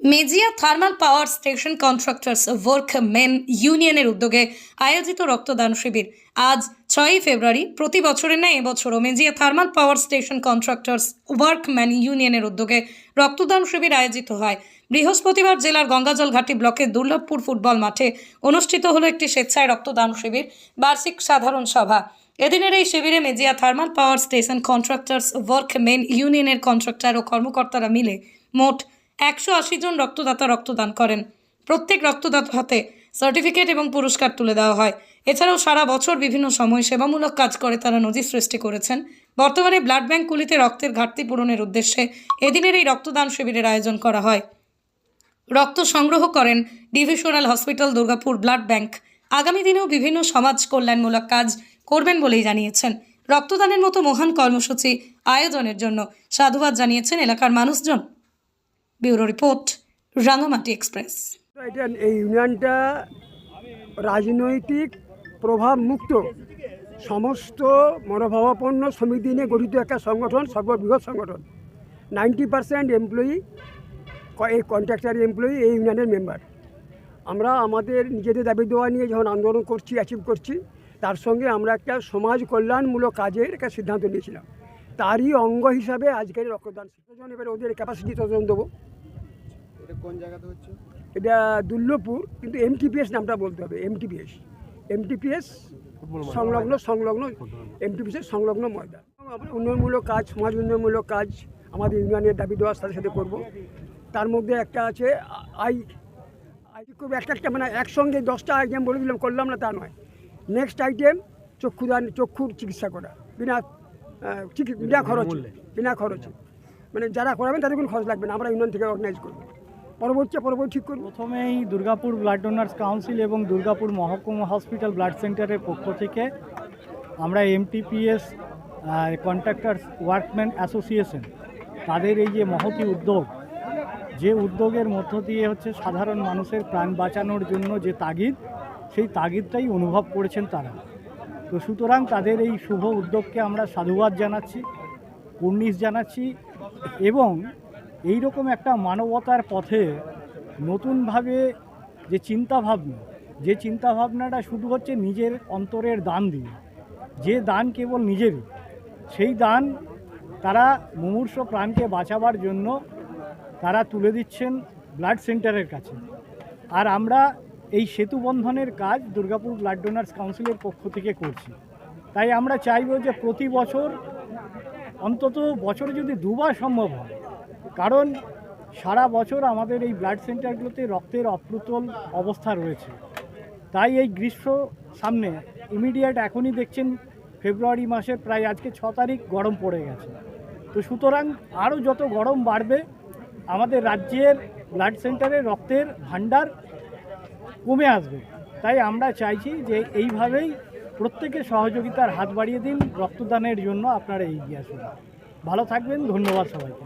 Mejia thermal power station contractors work men ইউনিয়নের উদ্যোগে আয়োজিত রক্তদান শিবির। আজ ছয়ই ফেব্রুয়ারি প্রতি বছরের ন্যায় এবছরও Mejia thermal power station contractors work man ইউনিয়নের উদ্যোগে রক্তদান শিবির আয়োজিত হয়। বৃহস্পতিবার জেলার গঙ্গাজল ঘাটি ব্লকের দুর্লভপুর ফুটবল মাঠে অনুষ্ঠিত হলো একটি স্বেচ্ছায় রক্তদান শিবির, বার্ষিক সাধারণ সভা। এদিনের এই শিবিরে Mejia thermal power station contractors work men ইউনিয়নের কন্ট্রাক্টর ও কর্মকর্তারা মিলে মোট একশো আশি জন রক্তদাতা রক্তদান করেন। প্রত্যেক রক্তদাতা হাতে সার্টিফিকেট এবং পুরস্কার তুলে দেওয়া হয়। এছাড়াও সারা বছর বিভিন্ন সময় সেবামূলক কাজ করে তারা নজির সৃষ্টি করেছেন। বর্তমানে ব্লাড ব্যাঙ্কগুলিতে রক্তের ঘাটতি পূরণের উদ্দেশ্যে এদিনের এই রক্তদান শিবিরের আয়োজন করা হয়। রক্ত সংগ্রহ করেন divisional hospital Durgapur blood bank. আগামী দিনেও বিভিন্ন সমাজ কল্যাণমূলক কাজ করবেন বলেই জানিয়েছেন। রক্তদানের মতো মহান কর্মসূচি আয়োজনের জন্য সাধুবাদ জানিয়েছেন এলাকার মানুষজন। Bureau report Rangamati Express. এই ইউনিয়নটা রাজনৈতিক প্রভাব মুক্ত সমস্ত মনোভাবাপন্ন সমিতি নিয়ে গঠিত একটা সংগঠন, সর্ববৃহৎ সংগঠন। নাইনটি পার্সেন্ট এমপ্লয়ি এই কন্ট্রাক্টার এমপ্লয়ি এই ইউনিয়নের মেম্বার। আমরা আমাদের নিজেদের দাবি দেওয়া নিয়ে যখন আন্দোলন করছি অ্যাচিভ করছি, তার সঙ্গে আমরা একটা সমাজ কল্যাণমূলক কাজের একটা সিদ্ধান্ত নিয়েছিলাম। তারই অঙ্গ হিসাবে আজকের রক্তদান এবার ওদের ক্যাপাসিটি তদন্ত দেবো। কোন জায়গাতে হচ্ছে? এটা দুর্লভপুর কিন্তু এমটিপিএস নামটা বলতে হবে এমটিপিএস এমটিপিএস সংলগ্ন সংলগ্ন এমটিপিএস সংলগ্ন ময়দান। উন্নয়নমূলক কাজ সমাজ উন্নয়নমূলক কাজ আমাদের ইউনিয়নের দাবি দেওয়ার সাথে সাথে করব। তার মধ্যে একটা আছে আই আই খুব একটা একটা মানে একসঙ্গে দশটা আইটেম বলে দিলাম করলাম না তা নয়। নেক্সট আইটেম চক্ষুদান চক্ষুর চিকিৎসা করা। বিনা বিনা খরচে বিনা খরচে। মানে যারা করাবেন তাদের কোনো খরচ লাগবে না আমরা ইউনিয়ন থেকে অর্গানাইজ করব। পরবর্তী পরবর্তী ঠিক করব। প্রথমেই দুর্গাপুর ব্লাড ডোনার্স কাউন্সিল এবং দুর্গাপুর মহকুমা হসপিটাল ব্লাড সেন্টারের পক্ষ থেকে আমরা এমটিপিএস কন্ট্রাক্টার্স ওয়ার্কম্যান অ্যাসোসিয়েশন তাদের এই যে মহতি উদ্যোগ, যে উদ্যোগের মধ্য দিয়ে হচ্ছে সাধারণ মানুষের প্রাণ বাঁচানোর জন্য যে তাগিদ, সেই তাগিদটাই অনুভব করেছেন তারা। তো সুতরাং তাদের এই শুভ উদ্যোগকে আমরা সাধুবাদ জানাচ্ছি কুর্নিশ জানাচ্ছি এবং এই রকম একটা মানবতার পথে নতুনভাবে যে চিন্তাভাবনা, যে চিন্তাভাবনাটা শুধু হচ্ছে নিজের অন্তরের দান দিয়ে, যে দান কেবল নিজেরই সেই দান তারা মুমূর্ষ প্রাণকে বাঁচাবার জন্য তারা তুলে দিচ্ছেন ব্লাড সেন্টারের কাছে। আর আমরা এই সেতু বন্ধনের কাজ দুর্গাপুর ব্লাড ডোনার্স কাউন্সিলের পক্ষ থেকে করছি। তাই আমরা চাইব যে প্রতি বছর অন্তত বছরে যদি দুবার সম্ভব হয় কারণ সারা বছর আমাদের এই ব্লাড সেন্টারগুলোতে রক্তের অপ্রতুল অবস্থা রয়েছে। তাই এই গ্রীষ্ম সামনে ইমিডিয়েট এখনই দেখছেন ফেব্রুয়ারি মাসের প্রায় আজকে ছ তারিখ গরম পড়ে গেছে। তো সুতরাং আরও যত গরম বাড়বে, আমাদের রাজ্যের ব্লাড সেন্টারে রক্তের ভাণ্ডার কমে আসবে। তাই আমরা চাইছি যে এইভাবেই প্রত্যেকের সহযোগিতার হাত বাড়িয়ে দিন রক্তদানের জন্য আপনারা এগিয়ে আসুন। ভালো থাকবেন, ধন্যবাদ সবাইকে।